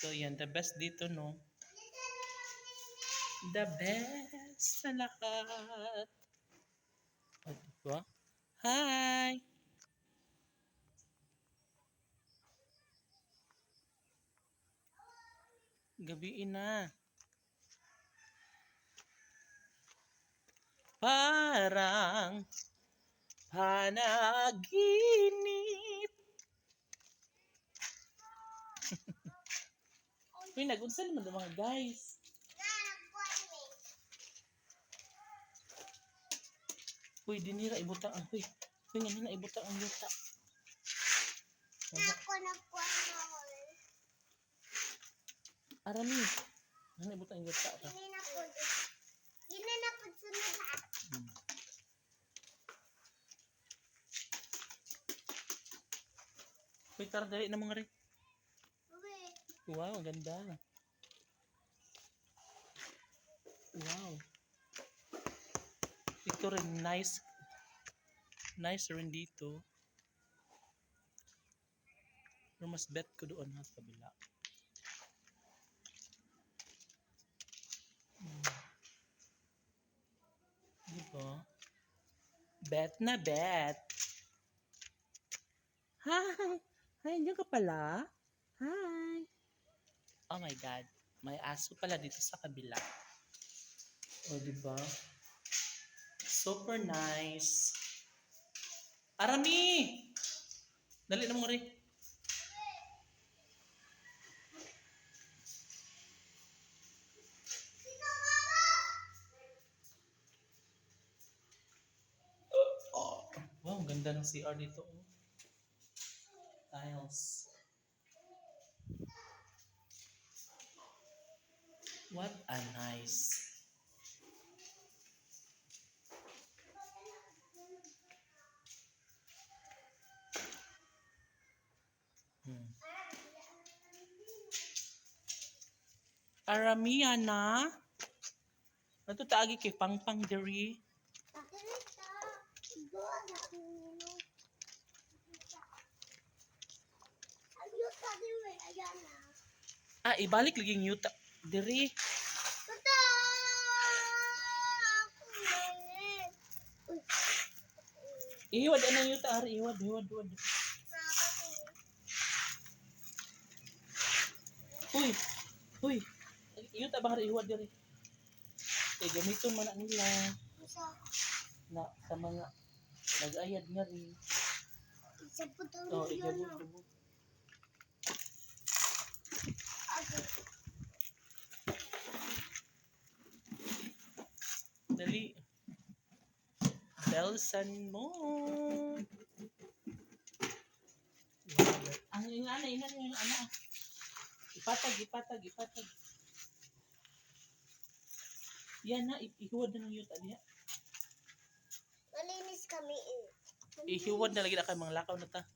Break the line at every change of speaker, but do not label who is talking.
So, yan. The best dito, no? The best sa lahat. O, diba? Hi! Gabiin na. Parang panaginip. Uy, nagunsa naman mga guys. Uy, dinira ibutang ang uy. Uy, nga na ibutang ang yuta.
Ako nagkuhan
Arami. Nga ibutang ang yuta.
Hindi na po. Hindi na po sunod ha.
Uy, tara dali na mga rin. Wow, ang ganda. Wow. Ito rin, nice. Nice rin dito. Pero mas bet ko doon ha, sa kabila. Hmm. Diba? Bet na bet. Hi! Hi, nandiyan ka pala? Hi! Oh my God. May aso pala dito sa kabila. O, oh, diba? Super nice. Arami! Dali na mo rin. Oh, wow, ganda ng CR dito. oh. Tiles. What a nice. Hmm. Aramiya na. Nato kay Pangpang diri. Ah, ibalik laging yuta diri. Iwad anang yuta ari iwad iwad iwad. Uy. Uy. Yuta ba ari iwad diri. Eh gamiton man na nila na sa mga nag-ayad nga rin.
Isa po
Oh,
yun.
igabot,
no?
igabot. Dali. Belsan mo. Ang yung ana, ina yung ana. Ipatag, ipatag, ipatag. Yan na, i- ihuwad na ng yuta niya.
Malinis kami eh.
Ihiwad na lagi na kay mga lakaw na ta.